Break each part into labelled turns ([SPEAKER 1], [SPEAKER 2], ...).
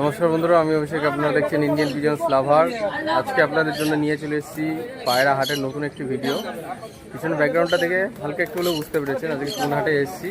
[SPEAKER 1] নমস্কার বন্ধুরা, আমি অভিষেক, আপনারা দেখছেন ইন্ডিয়ান পিজন্স লাভার আজকে আপনাদের জন্য নিয়ে চলে এসেছি পায়রা হাটের নতুন একটি ভিডিও পিছনে ব্যাকগ্রাউন্ডটা থেকে হালকা একটু হলেও বুঝতে পেরেছেন আজকে কোন হাটে এসেছি।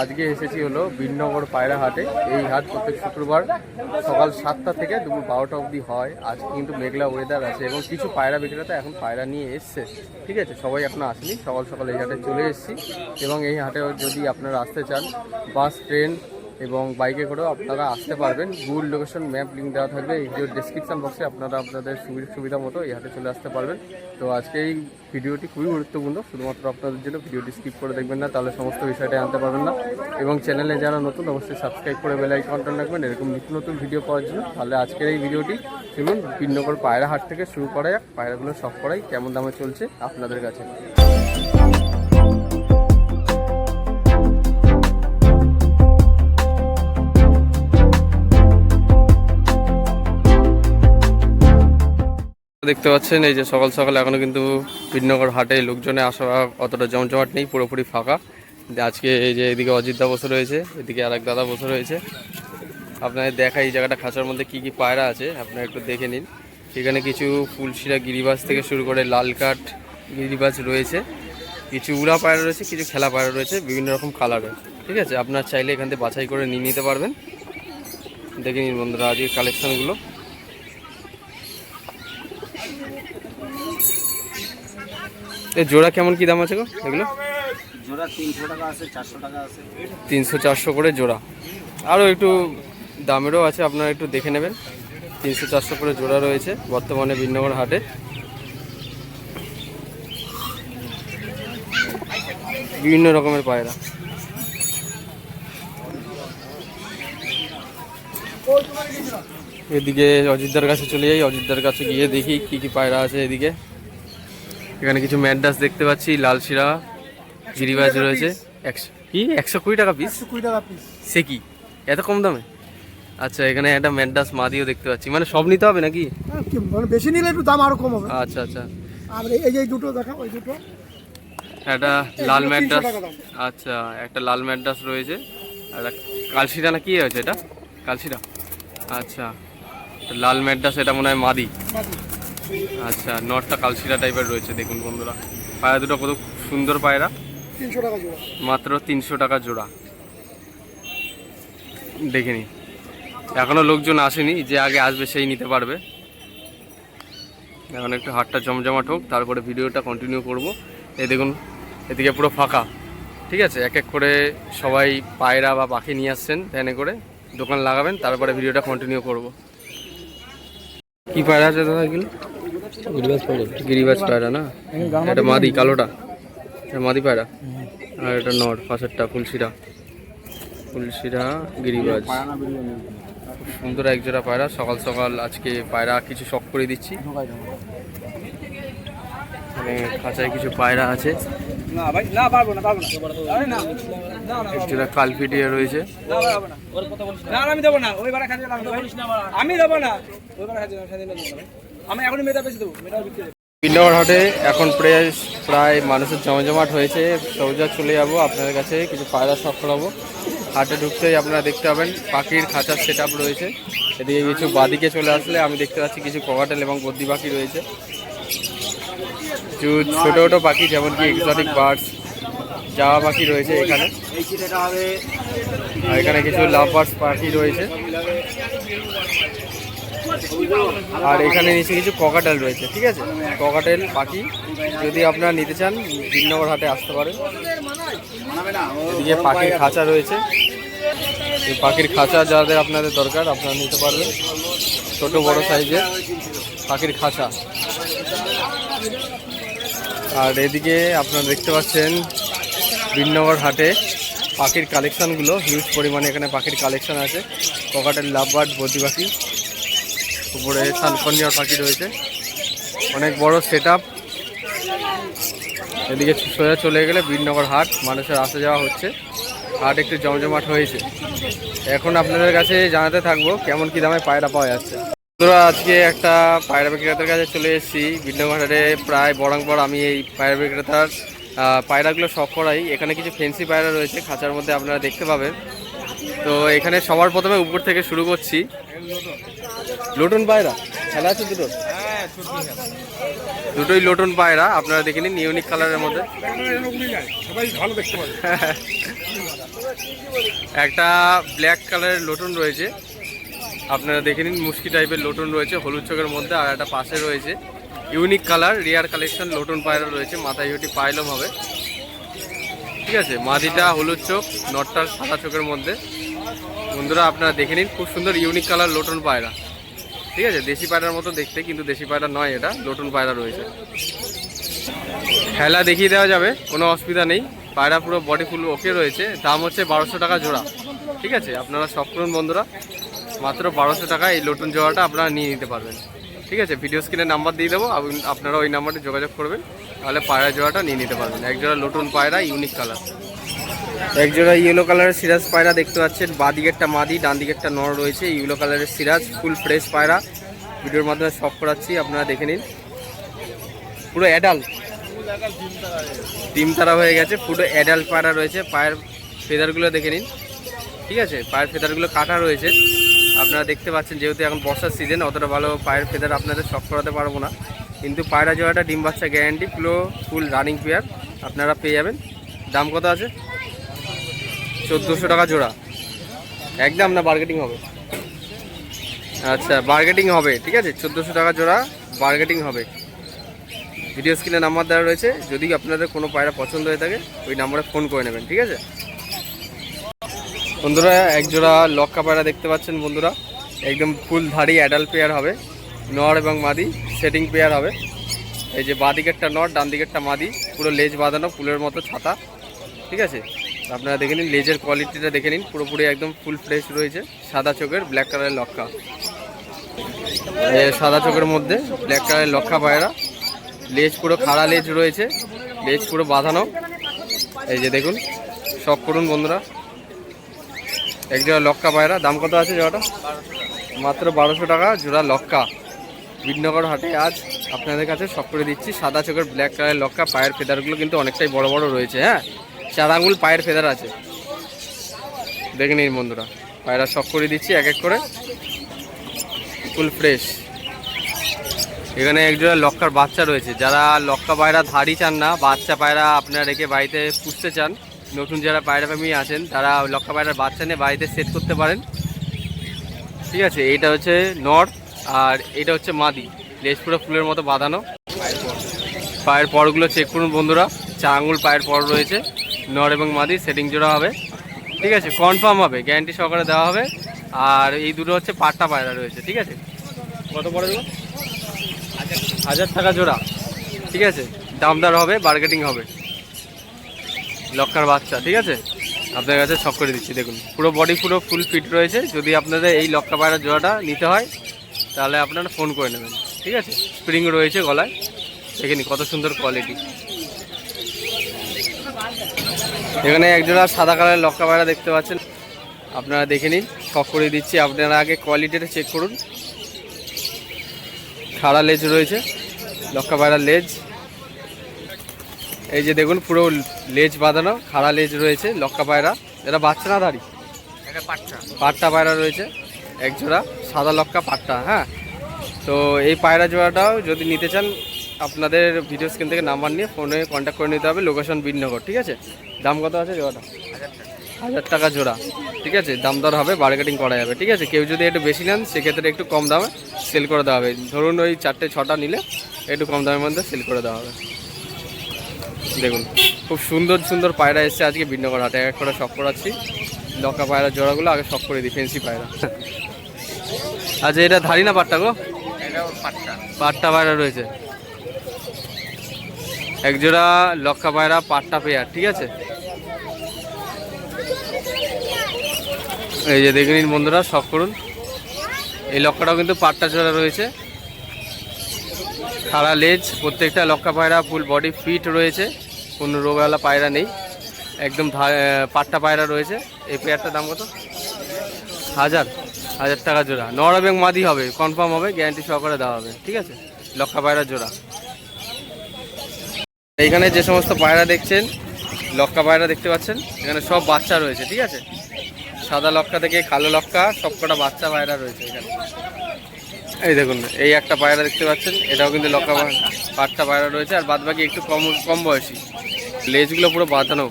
[SPEAKER 1] আজকে এসেছি হলো বিননগর পায়রা হাটে। এই হাট প্রত্যেক শুক্রবার সকাল সাতটা থেকে দুপুর বারোটা অবধি হয়। আজকে কিন্তু মেঘলা ওয়েদার আছে এবং কিছু পায়রা বিক্রেতা এখন পায়রা নিয়ে এসছে। ঠিক আছে? সবাই এখনও আসেনি। সকাল সকাল এই হাটে চলে এসেছি এবং এই হাটে যদি আপনারা আসতে চান, বাস, ট্রেন এবং বাইকে করেও আপনারা আসতে পারবেন। গুগল লোকেশন ম্যাপ লিঙ্ক দেওয়া থাকবে। এই ভিডিওর ডেসক্রিপশন বক্সে আপনারা আপনাদের সুবিধা সুবিধা মতো এই হাটে চলে আসতে পারবেন। তো আজকে এই ভিডিওটি খুবই গুরুত্বপূর্ণ। শুধুমাত্র আপনাদের জন্য ভিডিওটি স্কিপ করে দেখবেন না, তাহলে সমস্ত বিষয়টা আনতে পারবেন না। এবং চ্যানেলে যারা নতুন, অবশ্যই সাবস্ক্রাইব করে বেল আইকনটা রাখবেন। এরকম নিত্য নতুন ভিডিও পাওয়ার জন্য। তাহলে আজকের এই ভিডিওটি চলুন বিনগর পায়রা হাট থেকে শুরু করা যাক। পায়রাগুলো সব করাই কেমন দামে চলছে আপনাদের কাছে। দেখতে পাচ্ছেন, এই যে সকাল সকাল এখনও কিন্তু বিনগর হাটে লোকজনে আসা অতটা জমজমাট নেই, পুরোপুরি ফাঁকা। আজকে এই যে এদিকে অজিতদা বসে রয়েছে, এদিকে আরেক দাদা বসে রয়েছে। আপনাদের দেখা এই জায়গাটা, খাঁচার মধ্যে কি কি পায়রা আছে, আপনারা একটু দেখে নিন। সেখানে কিছু ফুলশিরা গিরিবাস থেকে শুরু করে লাল কাঠ গিরিবাজ রয়েছে। কিছু উড়া পায়রা রয়েছে, কিছু খেলা পায়রা রয়েছে, বিভিন্ন রকম কালারের ঠিক আছে? আপনার চাইলে এখান থেকে বাছাই করে নিয়ে নিতে পারবেন। দেখে নিন বন্ধুরা, আজকের কালেকশনগুলো এ জোড়া কেমন কি দাম আছে গো এগুলো?
[SPEAKER 2] জোড়া তিনশো টাকা আছে চারশো টাকা আছে।
[SPEAKER 1] তিনশো চারশো করে জোড়া। আরও একটু দামেরও আছে আপনারা একটু দেখে নেবেন। তিনশো চারশো করে জোড়া রয়েছে বর্তমানে বিনগর হাটে। বিভিন্ন রকমের পায়রা। এদিকে অযোধ্যার কাছে চলে যাই অযোধ্যার কাছে গিয়ে দেখি কি কি পায়রা আছে এদিকে। এখানে কিছু ম্যাডাস দেখতে পাচ্ছি লাল শিরা গিরিবাজ রয়েছে। একশো কি? একশো কুড়ি টাকা পিস
[SPEAKER 2] কুড়ি টাকা পিস
[SPEAKER 1] সে কি? এত কম দামে? আচ্ছা এখানে একটা ম্যাডাস মাদিও দেখতে পাচ্ছি। মানে সব নিতে হবে নাকি?
[SPEAKER 2] মানে বেশি নিলে একটু দাম আরও কম হবে।
[SPEAKER 1] আচ্ছা আচ্ছা।
[SPEAKER 2] আর এই যে দুটো দেখা ওই দুটো।
[SPEAKER 1] একটা লাল ম্যাডাস আচ্ছা একটা লাল ম্যাডাস রয়েছে। আর কালশিরা না কি হয়েছে এটা? কালশিরা আচ্ছা লাল ম্যাডাস এটা মনে হয় মাদি। আচ্ছা নটটা কালশিরা টাইপের রয়েছে দেখুন বন্ধুরা। পায়রা দুটো কত সুন্দর পায়রা।
[SPEAKER 2] তিনশো টাকা জোড়া।
[SPEAKER 1] মাত্র তিনশো টাকা জোড়া। দেখে নি এখনও লোকজন আসেনি যে আগে আসবে সেই নিতে পারবে। এখন একটু হাটটা জমজমাট হোক তারপরে ভিডিওটা কন্টিনিউ করব। এই দেখুন এদিকে পুরো ফাঁকা। ঠিক আছে? এক এক করে সবাই পায়রা বা পাখি নিয়ে আসছেন ভ্যানে করে। দোকান লাগাবেন তারপরে ভিডিওটা কন্টিনিউ করব। কি পায়রা আছে দাদা এগুলো? গিরিবাজ পায়রা না? এটা মাদি, কালোটা। এটা মাদি পায়রা আর এটা নর, পাশেরটা ফুলশিরা। ফুলশিরা, গিরিবাজ। সুন্দর এক জোড়া পায়রা। সকাল সকাল আজকে পায়রা কিছু শখ করে দিচ্ছি। এখানে খাঁচায় কিছু পায়রা আছে।
[SPEAKER 2] না ভাই না পারব না পারব না। না
[SPEAKER 1] এক জোড়া কালপিটিয়া রয়েছে
[SPEAKER 2] আমি দেবো না। আমি দেবো না ওই বারে খাচ্ছি আমি এখনই মেয়েটা বেশি দেবো মেয়েটা বিক্রি
[SPEAKER 1] পিন্ডাওয়ার হাটে এখন প্রায় প্রায় মানুষের জমজমাট হয়েছে। সৌজা চলে যাব আপনাদের কাছে, কিছু পায়রা শখ করাবো। হাটে ঢুকতেই আপনারা দেখতে পাবেন, পাখির খাঁচার সেট রয়েছে। এদিকে কিছু বাদিকে চলে আসলে আমি দেখতে পাচ্ছি কিছু ককাটেল এবং বদ্রি পাখি রয়েছে। কিছু ছোটো ছোটো পাখি যেমন কি এক্সোটিক বার্ডস জাওয়া পাখি রয়েছে এখানে। এখানে কিছু লাভ বার্ডস পাখি রয়েছে। আর এখানে নিচে কিছু ককাটেল রয়েছে, ঠিক আছে? ককাটেল পাখি, যদি আপনারা নিতে চান, বিনগর হাটে আসতে পারেন। এদিকে পাখির খাঁচা রয়েছে। এই পাখির খাঁচা যাদের আপনাদের দরকার, আপনারা নিতে পারবেন। ছোট, বড় সাইজের পাখির খাঁচা। আর এদিকে আপনারা দেখতে পাচ্ছেন, বিনগর হাটে পাখির কালেকশনগুলো হিউজ পরিমাণে এখানে পাখির কালেকশন আছে। ককাটেল লাভবার্ড বদ্রি পাখি উপরে সানকনিয়ার পাখি রয়েছে। অনেক বড় সেট এদিকে সোজা চলে গেলে বীরনগর হাট, মানুষের আসা যাওয়া হচ্ছে। হাট একটু জমজমাট হয়েছে। এখন আপনাদের কাছে জানাতে থাকব কেমন কি দামে পায়রা পাওয়া যাচ্ছে। বন্ধুরা, আজকে একটা পায়রা বিক্রেতার কাছে চলে এসেছি। বীরনগর হাটে প্রায় বরংপর আমি এই পায়রা বিক্রেতার পায়রাগুলো শখ করাই। এখানে কিছু ফেন্সি পায়রা রয়েছে, খাঁচার মধ্যে আপনারা দেখতে পাবেন। তো এখানে সবার প্রথমে উপর থেকে শুরু করছি। লোটন পায়রা? খেলা আছে দুটো দুটোই লোটন পায়রা, আপনারা দেখে নিন ইউনিক কালারের মধ্যে। একটা ব্ল্যাক কালারের লোটন রয়েছে। আপনারা দেখে নিন মুশকি টাইপের লোটন রয়েছে, হলুদ চোখের মধ্যে, আর একটা পাশে রয়েছে। ইউনিক কালার রিয়ার কালেকশন লোটন পায়রা রয়েছে, মাথায় ওটি পাইলম হবে। ঠিক আছে, মাদিটা হলুদ চোখ নটটার সাদা চোখের মধ্যে। বন্ধুরা, আপনারা দেখে নিন, খুব সুন্দর ইউনিক কালার লোটন পায়রা। ঠিক আছে, দেশি পায়রার মতো দেখতে, কিন্তু দেশি পায়রা নয় এটা লোটন পায়রা রয়েছে। খেলা দেখিয়ে দেওয়া যাবে, কোনো অসুবিধা নেই। পায়রা পুরো বডি ফুল ওকে রয়েছে, দাম হচ্ছে বারোশো টাকা জোড়া। ঠিক আছে, আপনারা সব করুন বন্ধুরা। মাত্র বারোশো টাকা এই লোটন জোড়াটা আপনারা নিয়ে নিতে পারবেন। ঠিক আছে ভিডিও স্ক্রিনে নাম্বার দিয়ে দেবো আপ- আপনারা ওই নাম্বারে যোগাযোগ করবেন, তাহলে পায়রা জোড়াটা নিয়ে নিতে পারবেন। এক জোড়া লোটন পায়রা ইউনিক কালার এক জোড়া ইয়েলো কালারের সিরাজ পায়রা দেখতে পাচ্ছেন। বাঁ দিকেরটা মাদি, ডান দিকেরটা নর রয়েছে। ইয়েলো কালারের সিরাজ ফুল ফ্রেশ পায়রা। ভিডিওর মাধ্যমে সব করাচ্ছি, আপনারা দেখে নিন। পুরো অ্যাডাল্ট ডিম তারা হয়ে গেছে, পুরো অ্যাডাল্ট পায়রা রয়েছে। পায়ের ফেদারগুলো দেখে নিন। ঠিক আছে? পায়ের ফেদারগুলো কাটা রয়েছে। আপনারা দেখতে পাচ্ছেন, যেহেতু এখন বর্ষার সিজন অতটা ভালো পায়ের ফেদার আপনাদের শখ করাতে পারব না। কিন্তু পায়রা জোড়াটা ডিম বাচ্চা গ্যারান্টি পুরো ফুল রানিং পেয়ার আপনারা পেয়ে যাবেন। দাম কত আছে? চোদ্দোশো টাকা জোড়া। একদম না বার্গেটিং হবে? আচ্ছা বার্গেটিং হবে, ঠিক আছে? চোদ্দোশো টাকা জোড়া বার্গেটিং হবে। ভিডিও স্ক্রিনে নাম্বার দেওয়া রয়েছে। যদি আপনাদের কোনো পায়রা পছন্দ হয়ে থাকে, ওই নাম্বারে ফোন করে নেবেন, ঠিক আছে? বন্ধুরা, এক জোড়া লক্কা পায়রা দেখতে পাচ্ছেন বন্ধুরা। একদম ফুল ধারি অ্যাডাল্ট পেয়ার হবে। নর এবং মাদি সেটিং পেয়ার হবে। এই যে বাঁ দিকেরটা নর, ডান দিকেরটা মাদি, পুরো লেজ বাঁধানো, ফুলের মতো ছাতা, ঠিক আছে? আপনারা দেখে নিন লেজের কোয়ালিটিটা দেখে নিন, পুরোপুরি একদম ফুল ফ্রেশ রয়েছে, সাদা চোখের ব্ল্যাক কালারের এই সাদা চোখের মধ্যে ব্ল্যাক কালারের লক্কা পায়রা। লেজ পুরো খাড়া লেজ রয়েছে, লেজ পুরো বাঁধানো। এই যে দেখুন শখ করুন বন্ধুরা। এক জোড়া লক্কা পায়রা, দাম কত আছে জোড়াটা? মাত্র বারোশো টাকা, জোড়া লক্কা বিডনগর হাটে আজ আপনাদের কাছে শখ করে দিচ্ছি, সাদা চোখের ব্ল্যাক কালারের লক্কা পায়ের ফেদারগুলো কিন্তু অনেকটাই বড় বড় রয়েছে হ্যাঁ? চার আঙুল পায়ের ফেদার আছে। দেখে নিন বন্ধুরা, পায়রা শখ করে দিচ্ছি, এক এক করে। Full fresh. এখানে একজোড়া লক্কার বাচ্চা রয়েছে। যারা লক্কা পায়রা ধাড়ি চান না, বাচ্চা পায়রা আপনারা রেখে বাড়িতে পুষতে চান, নতুন যারা পায়রা ফ্যামিলি আছেন, তারা লক্কা পায়রার বাচ্চা নিয়ে বাড়িতে সেট করতে পারেন। ঠিক আছে, এইটা হচ্ছে নর, আর এটা হচ্ছে মাদি। লেজ পুরো ফুলের মতো বাঁধানো। পায়ের পরগুলো চেক করুন বন্ধুরা। চা আঙুল পায়ের পর রয়েছে। নর এবং মাদি সেটিং জোড়া হবে। ঠিক আছে কনফার্ম হবে গ্যারান্টি সহকারে দেওয়া হবে। আর এই দুটো হচ্ছে পাট্টা পায়রা রয়েছে, ঠিক আছে? কত পড়ে দেবো হাজার টাকা জোড়া। ঠিক আছে, দামদার হবে বার্গেটিং হবে। লক্কার বাচ্চা, ঠিক আছে? আপনার কাছে ছক করে দিচ্ছি, দেখুন। পুরো বডি পুরো ফুল ফিট রয়েছে। যদি আপনাদের এই লক্কা পায়রা জোড়াটা নিতে হয়, তাহলে আপনারা ফোন করে নেবেন। ঠিক আছে? স্প্রিং রয়েছে গলায়। দেখেনি কত সুন্দর কোয়ালিটি এখানে একজোড়া সাদা কালারের লক্কা পায়রা দেখতে পাচ্ছেন। আপনারা দেখে নিন ছক করে দিচ্ছি। আপনারা আগে কোয়ালিটিটা চেক করুন। খাড়া লেজ রয়েছে লক্কা পায়রার লেজ এই যে দেখুন পুরো লেজ বাঁধানো খাড়া লেজ রয়েছে লক্কা পায়রা এটা বাচ্চা না দাঁড়ি? পাট্টা। পায়রা রয়েছে একজোড়া সাদা লক্কা পাট্টা হ্যাঁ। তো এই পায়রা জোড়াটাও যদি নিতে চান আপনাদের ভিডিও স্ক্রিন থেকে নাম্বার নিয়ে ফোনে কন্ট্যাক্ট করে নিতে হবে লোকেশন বিনগর ঠিক আছে? দাম কত আছে জোড়াটা? হাজার টাকা জোড়া ঠিক আছে? দাম দর হবে বার্গেটিং করা যাবে ঠিক আছে? কেউ যদি একটু বেশি নেন সেক্ষেত্রে একটু কম দামে সেল করে দেওয়া হবে। ধরুন ওই চারটে ছটা নিলে একটু কম দামের মধ্যে সেল করে দেওয়া হবে। দেখুন খুব সুন্দর সুন্দর পায়রা এসছে আজকে বিনগর হাটে। এক এক করে শখ করাচ্ছি। লকা পায়রা জোড়াগুলো আগে শখ করে দিই ফেন্সি পায়রা। আচ্ছা এটা ধারি না পাট্টা গো? পাট্টা পায়রা রয়েছে। এক জোড়া লক্কা পায়রা পাট্টা পেয়ার, ঠিক আছে? এই যে দেখে নিন বন্ধুরা শখ করুন। এই লক্ষাটাও কিন্তু পাট্টা জোড়া রয়েছে। খাড়া লেজ, প্রত্যেকটা লক্কা পায়রা ফুল বডি ফিট রয়েছে। কোনো রোগওয়ালা পায়রা নেই। একদম পাট্টা পায়রা রয়েছে। এই পেয়ারটার দাম কত? হাজার হাজার টাকা জোড়া। নর এবং মাদি হবে, কনফার্ম হবে, গ্যারান্টি সহকারে দেওয়া হবে, ঠিক আছে? লক্কা পায়রা জোড়া। এইখানে যে সমস্ত পায়রা দেখছেন, লক্কা পায়রা দেখতে পাচ্ছেন, এখানে সব বাচ্চা রয়েছে, ঠিক আছে? সাদা লক্কা থেকে কালো লক্কা, সবকটা বাচ্চা পায়রা রয়েছে এখানে। এই দেখুন, এই একটা পায়রা দেখতে পাচ্ছেন, এটাও কিন্তু লক্কা পাঁচটা পায়রা রয়েছে, আর বাদ বাকি একটু কম কম বয়সী। লেজগুলো পুরো বাঁধানো।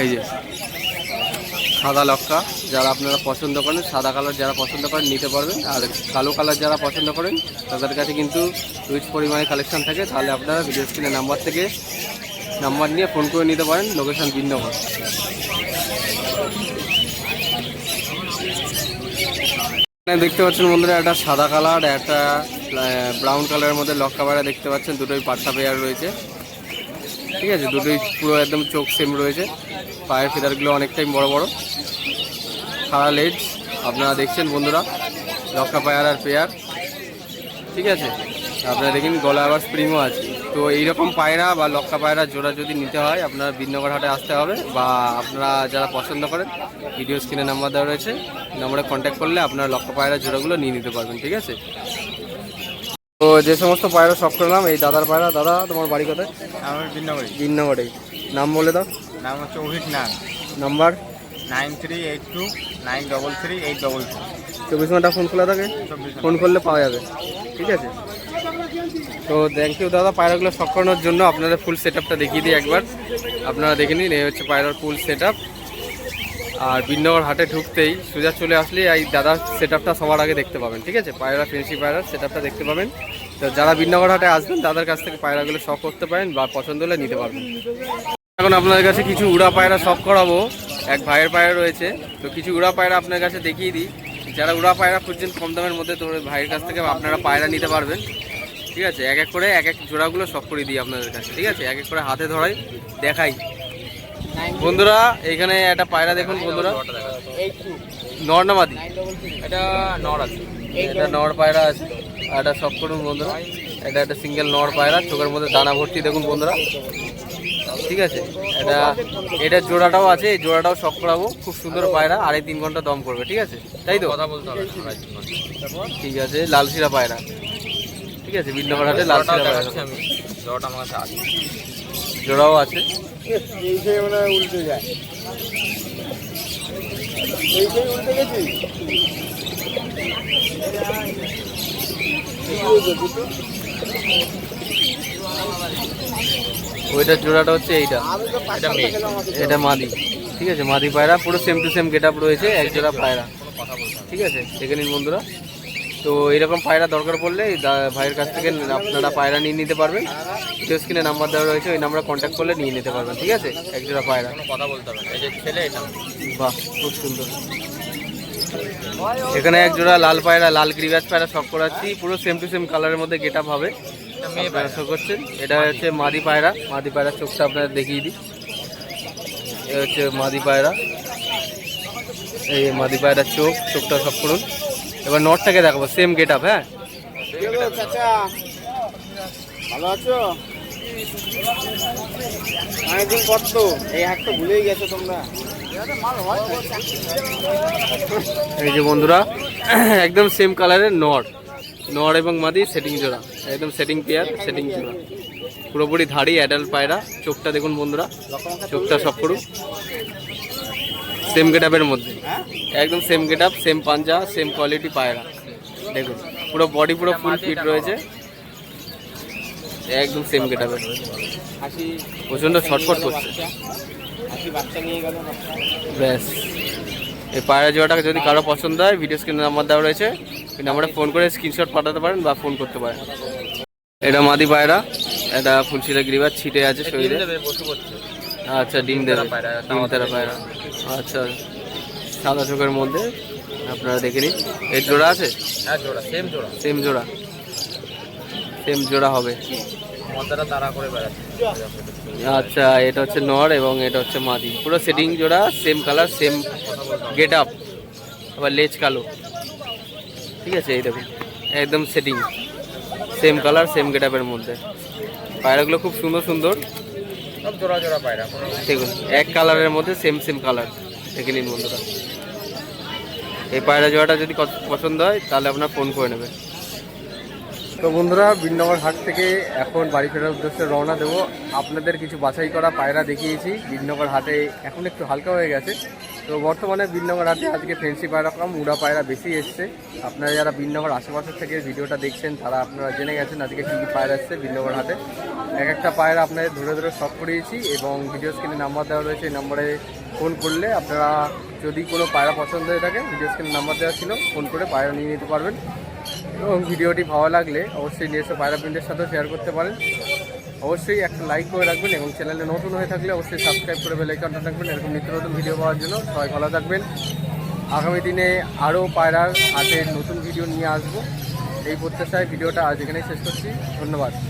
[SPEAKER 1] এই যে সাদা লক্কা, যারা আপনারা পছন্দ করেন, সাদা কালার যারা পছন্দ করেন, নিতে পারবেন। আর কালো কালার যারা পছন্দ করেন, তাদের কাছে কিন্তু হিউজ পরিমাণে কালেকশন থাকে। তাহলে আপনারা ভিডিও স্ক্রিনের নাম্বার থেকে নাম্বার নিয়ে ফোন করে নিতে পারেন লোকেশন ভিন্নগর এখানে দেখতে পাচ্ছেন বন্ধুরা, একটা সাদা কালার, একটা ব্রাউন কালারের মধ্যে লক্কা পায়রা দেখতে পাচ্ছেন। দুটোই পাট্টা পেয়ার রয়েছে। ঠিক আছে? দুটোই পুরো একদম চোখ সেম রয়েছে। পায়ের ফেদারগুলো অনেকটাই বড় বড়। সারা লেজ আপনারা দেখছেন বন্ধুরা লক্কা পায়ার আর পেয়ার। ঠিক আছে? আপনারা দেখেন গলা আবার স্প্রিংও আছে। তো এইরকম পায়রা বা লক্কা পায়রা জোড়া যদি নিতে হয়, আপনারা বিনগর হাটে আসতে হবে বা আপনারা যারা পছন্দ করেন ভিডিও স্ক্রিনে নাম্বার দেওয়া রয়েছে। নাম্বারে কন্ট্যাক্ট করলে আপনারা লক্কা পায়রা জোড়াগুলো নিয়ে নিতে পারবেন, ঠিক আছে? তো যে সমস্ত পায়রা শখ করলাম এই দাদার পায়রা। দাদা তোমার বাড়ি কোথায়?
[SPEAKER 3] আমার বিন্নগরী।
[SPEAKER 1] বিন্নগরে। নাম বলে দাও।
[SPEAKER 3] নাম হচ্ছে Abhik Nag.
[SPEAKER 1] Number?
[SPEAKER 3] Nine three eight two nine double three eight double three
[SPEAKER 1] চব্বিশ ঘণ্টা ফোন খোলা থাকে? ফোন করলে পাওয়া যাবে। ঠিক আছে? তো থ্যাংক ইউ দাদা পায়রাগুলো শখ করানোর জন্য। আপনারা ফুল সেট আপটা দেখিয়ে দিই একবার। আপনারা দেখে নিন এই হচ্ছে পায়রার ফুল সেট আর বিন্নগর হাটে ঢুকতেই সোজা চলে আসলে এই দাদার সেট সবার আগে দেখতে পাবেন, ঠিক আছে? পায়রা ফেন্সি পায়রার সেট দেখতে পাবেন। তো যারা বিন্নগর হাটে আসবেন দাদার কাছ থেকে পায়রাগুলো শখ করতে পারেন বা পছন্দ হলে নিতে পারবেন। এখন আপনাদের কাছে কিছু উড়া পায়রা শখ করাবো। এক ভাইয়ের পায়রা রয়েছে। তো কিছু উড়া পায়রা আপনার কাছে দেখিয়ে দিই। যারা উড়া পায়রা খুঁজছেন কম দামের মধ্যে, তো ভাইয়ের কাছ থেকে আপনারা পায়রা নিতে পারবেন। ঠিক আছে? এক এক করে এক এক জোড়াগুলো শখ করে দিই আপনাদের কাছে, ঠিক আছে? এক এক করে হাতে ধরাই দেখাই। বন্ধুরা এখানে একটা পায়রা দেখুন বন্ধুরা। নর না মাদি?
[SPEAKER 2] এটা নর আছে।
[SPEAKER 1] এটা নর পায়রা আছে। এটা শখ করুন বন্ধুরা। এটা একটা সিঙ্গেল নর পায়রা। চোখের মধ্যে দানা ভর্তি দেখুন বন্ধুরা। ঠিক আছে? এটা এটা জোড়াটাও আছে। এই জোড়াটাও শখ করাবো। খুব সুন্দর পায়রা। আড়াই তিন ঘণ্টা দম করবে। ঠিক আছে? তাই তো?
[SPEAKER 2] কথা বলতে হবে
[SPEAKER 1] ঠিক আছে লালশিরা পায়রা। ঠিক আছে? বিন্নপাড়াতে লালশিরা পায়রা।
[SPEAKER 2] আমি। জ্বরটা আমার কাছে আছে।
[SPEAKER 1] জোড়াও আছে। ওইটার জোড়াটা হচ্ছে এইটা।
[SPEAKER 3] এটা
[SPEAKER 1] মাদি। ঠিক আছে, মাদি পায়রা, পুরো same to same get up রয়েছে, এক জোড়া পায়রা। ঠিক আছে, দেখে নিন বন্ধুরা। তো এরকম পায়রা দরকার পড়লে ভাইয়ের কাছ থেকে আপনারা পায়রা নিয়ে নিতে পারবেন। ভিডিও স্ক্রিনে নাম্বার দেওয়া রয়েছে ওই নাম্বারে কন্ট্যাক্ট করলে নিয়ে নিতে পারবেন ঠিক আছে? এক জোড়া পায়রা
[SPEAKER 2] কথা বলতে হবে এই যে ছেলে এটা।
[SPEAKER 1] বাহ খুব সুন্দর। এখানে এক জোড়া লাল পায়রা লাল গ্রিবাজ পায়রা সব করাচ্ছি। পুরো সেম টু সেম কালারের মধ্যে গেট আপ হবে শো করছেন। এটা হচ্ছে মাদি পায়রা। মাদি পায়রার চোখটা আপনারা দেখিয়ে দিই। এ হচ্ছে মাদি পায়রা। এই মাদি পায়রার চোখ চোখটা সব করুন। এবার নটটাকে দেখাবো সেম গেট আপ হ্যাঁ?
[SPEAKER 3] ভালো আছো অনেকদিন পর তো এই হাট ভুলেই গেছো তোমরা
[SPEAKER 1] এই যে বন্ধুরা, একদম সেম কালারের নর নর এবং মাদি সেটিং জোড়া, একদম সেটিং পেয়ার সেটিং জোড়া। পুরোপুরি ধাড়ি অ্যাডাল্ট পায়রা। চোখটা দেখুন বন্ধুরা, চোখটা সব করুন। সেম গেট আপের মধ্যে। একদম সেম গেট আপ সেম পাঞ্জা সেম কোয়ালিটি পায়রা। দেখুন পুরো বডি পুরো ফুল ফিট রয়েছে। একদম সেম গেট আপের প্রচণ্ড ছটফট করছে।
[SPEAKER 3] হাসি বাচ্চা নিয়ে গেল
[SPEAKER 1] ব্যাস। এই পায়রা জোড়াটা যদি কারও পছন্দ হয় ভিডিও স্ক্রিনে নাম্বার দেওয়া রয়েছে। এই নাম্বারে ফোন করে স্ক্রিনশট পাঠাতে পারেন বা ফোন করতে পারেন। এটা মাদি পায়রা। এটা ফুলশিলা গ্রিবার ছিটে আছে শরীরে। আচ্ছা ডিম দেবে।
[SPEAKER 2] পায়রা,
[SPEAKER 1] ডিম তেরা পায়রা। আচ্ছা সাদা চোখের মধ্যে আপনারা দেখে নিন। এর জোড়া আছে?
[SPEAKER 2] হ্যাঁ জোড়া সেম জোড়া।
[SPEAKER 1] সেম জোড়া। সেম জোড়া হবে। আচ্ছা এটা হচ্ছে নর এবং এটা হচ্ছে মাদি। পুরো সেটিং জোড়া same colour same get up আবার লেজ কালো। ঠিক আছে এই দেখুন। একদম setting same colour same gate আপের মধ্যে। পায়রাগুলো খুব সুন্দর সুন্দর।
[SPEAKER 2] সব জোড়া জোড়া পায়রা।
[SPEAKER 1] দেখুন এক কালারের মধ্যে সেম সেম কালার দেখে নিন বন্ধুরা। এই পায়রা জোড়াটা যদি পছন্দ হয় তাহলে আপনার ফোন করে নেবেন। তো বন্ধুরা বিনগর হাট থেকে এখন বাড়ি ফেরার উদ্দেশ্যে রওনা দেবো। আপনাদের কিছু বাছাই করা পায়রা দেখিয়েছি। বিনগর হাটে এখন একটু হালকা হয়ে গেছে। তো বর্তমানে বিনগর হাটে আজকে ফেন্সি পায়রা কম উড়া পায়রা বেশি এসছে। আপনারা যারা বিনগর আশেপাশের থেকে ভিডিওটা দেখছেন, তারা আপনারা জেনে গেছেন আজকে কী কী পায়রা এসছে বিনগর হাটে। এক একটা পায়রা আপনাদের ধরে ধরে সব করিয়েছি এবং ভিডিও স্ক্রিনে নাম্বার দেওয়া রয়েছে, এই নম্বরে ফোন করলে আপনারা যদি কোনো পায়রা পছন্দ হয়ে থাকে ভিডিও স্ক্রিনে নাম্বার দেওয়া ছিল ফোন করে পায়রা নিয়ে নিতে পারবেন। এবং ভিডিওটি ভালো লাগলে অবশ্যই নিজস্ব পায়রা প্রিন্টের সাথেও শেয়ার করতে পারেন। অবশ্যই একটা লাইক করে রাখবেন এবং চ্যানেলে নতুন হয়ে থাকলে অবশ্যই সাবস্ক্রাইব করে বেলাইকনটা রাখবেন, এরকম নিত্য নতুন ভিডিও পাওয়ার জন্য। সবাই ভালো থাকবেন। আগামী দিনে আরও পায়রার হাতে নতুন ভিডিও নিয়ে আসব। এই প্রত্যাশায় ভিডিওটা আজ এখানেই শেষ করছি। ধন্যবাদ।